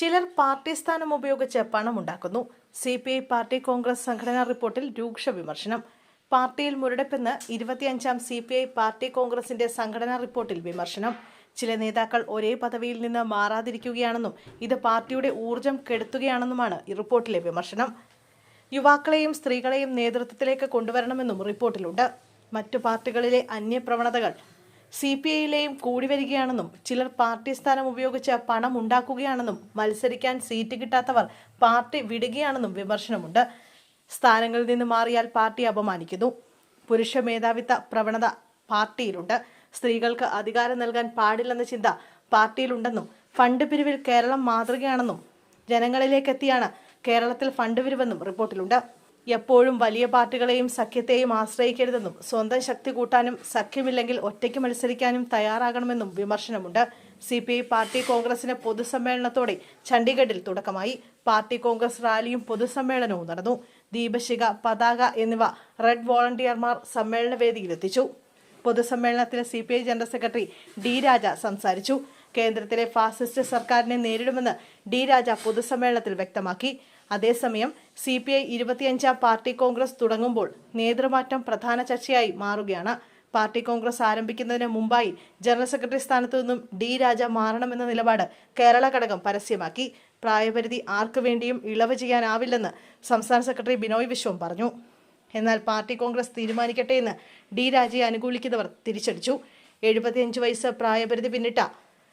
ചിലർ പാർട്ടി സ്ഥാനം ഉപയോഗിച്ച് പണമുണ്ടാക്കുന്നു. C P I party congress സംഘടനാ റിപ്പോർട്ടിൽ രൂക്ഷ വിമർശനം. പാർട്ടിയിൽ മുരടിപ്പെന്ന് ഇരുപത്തിയഞ്ചാം സി പി ഐ പാർട്ടി കോൺഗ്രസിന്റെ സംഘടനാ റിപ്പോർട്ടിൽ വിമർശനം. ചില നേതാക്കൾ ഒരേ പദവിയിൽ നിന്ന് മാറാതിരിക്കുകയാണെന്നും ഇത് പാർട്ടിയുടെ ഊർജം കെടുത്തുകയാണെന്നുമാണ് ഈ റിപ്പോർട്ടിലെ വിമർശനം. യുവാക്കളെയും സ്ത്രീകളെയും നേതൃത്വത്തിലേക്ക് കൊണ്ടുവരണമെന്നും റിപ്പോർട്ടിലുണ്ട്. മറ്റു പാർട്ടികളിലെ അന്യപ്രവണതകൾ സി പി ഐയിലെയും കൂടി വരികയാണെന്നും ചിലർ പാർട്ടി സ്ഥാനം ഉപയോഗിച്ച് പണം ഉണ്ടാക്കുകയാണെന്നും മത്സരിക്കാൻ സീറ്റ് കിട്ടാത്തവർ പാർട്ടി വിടുകയാണെന്നും വിമർശനമുണ്ട്. സ്ഥാനങ്ങളിൽ നിന്ന് മാറിയാൽ പാർട്ടി അപമാനിക്കുന്നു. പുരുഷ മേധാവിത്വ പ്രവണത പാർട്ടിയിലുണ്ട്. സ്ത്രീകൾക്ക് അധികാരം നൽകാൻ പാടില്ലെന്ന ചിന്ത പാർട്ടിയിലുണ്ടെന്നും ഫണ്ട് പിരിവിൽ കേരളം മാതൃകയാണെന്നും ജനങ്ങളിലേക്കെത്തിയാണ് കേരളത്തിൽ ഫണ്ട് പിരിവെന്നും റിപ്പോർട്ടിലുണ്ട്. എപ്പോഴും വലിയ പാർട്ടികളെയും സഖ്യത്തെയും ആശ്രയിക്കരുതെന്നും സ്വന്തം ശക്തി കൂട്ടാനും സഖ്യമില്ലെങ്കിൽ ഒറ്റയ്ക്ക് മത്സരിക്കാനും തയ്യാറാകണമെന്നും വിമർശനമുണ്ട്. സി പി ഐ പാർട്ടി കോൺഗ്രസിന് പൊതുസമ്മേളനത്തോടെ ചണ്ഡീഗഡിൽ തുടക്കമായി. പാർട്ടി കോൺഗ്രസ് റാലിയും പൊതുസമ്മേളനവും നടന്നു. ദീപശിഖ പതാക എന്നിവ റെഡ് വോളണ്ടിയർമാർ സമ്മേളന വേദിയിലെത്തിച്ചു പൊതുസമ്മേളനത്തിൽ C P I general secretary D Raja സംസാരിച്ചു. കേന്ദ്രത്തിലെ ഫാസിസ്റ്റ് സർക്കാരിനെ നേരിടുമെന്ന് ഡി രാജ പൊതുസമ്മേളനത്തിൽ വ്യക്തമാക്കി. അതേസമയം സി പി ഐ ഇരുപത്തിയഞ്ചാം പാർട്ടി കോൺഗ്രസ് തുടങ്ങുമ്പോൾ നേതൃമാറ്റം പ്രധാന ചർച്ചയായി മാറുകയാണ്. പാർട്ടി കോൺഗ്രസ് ആരംഭിക്കുന്നതിന് മുമ്പായി ജനറൽ സെക്രട്ടറി സ്ഥാനത്തു നിന്നും ഡി രാജ മാറണമെന്ന നിലപാട് കേരള ഘടകം പരസ്യമാക്കി. പ്രായപരിധി ആർക്കു വേണ്ടിയും ഇളവ് ചെയ്യാനാവില്ലെന്ന് സംസ്ഥാന സെക്രട്ടറി ബിനോയ് വിശ്വം പറഞ്ഞു. എന്നാൽ പാർട്ടി കോൺഗ്രസ് തീരുമാനിക്കട്ടെ എന്ന് ഡി രാജയെ അനുകൂലിക്കുന്നവർ തിരിച്ചടിച്ചു. എഴുപത്തിയഞ്ച് വയസ്സ് പ്രായപരിധി പിന്നിട്ട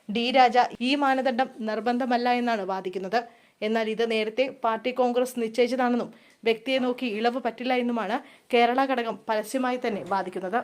ഡി രാജ ഈ മാനദണ്ഡം നിർബന്ധമല്ല എന്നാണ് വാദിക്കുന്നത്. എന്നാൽ ഇത് നേരത്തെ പാർട്ടി കോൺഗ്രസ് നിശ്ചയിച്ചതാണെന്നും വ്യക്തിയെ നോക്കി ഇളവ് പറ്റില്ല എന്നുമാണ് കേരള ഘടകം പരസ്യമായി തന്നെ വാദിക്കുന്നത്.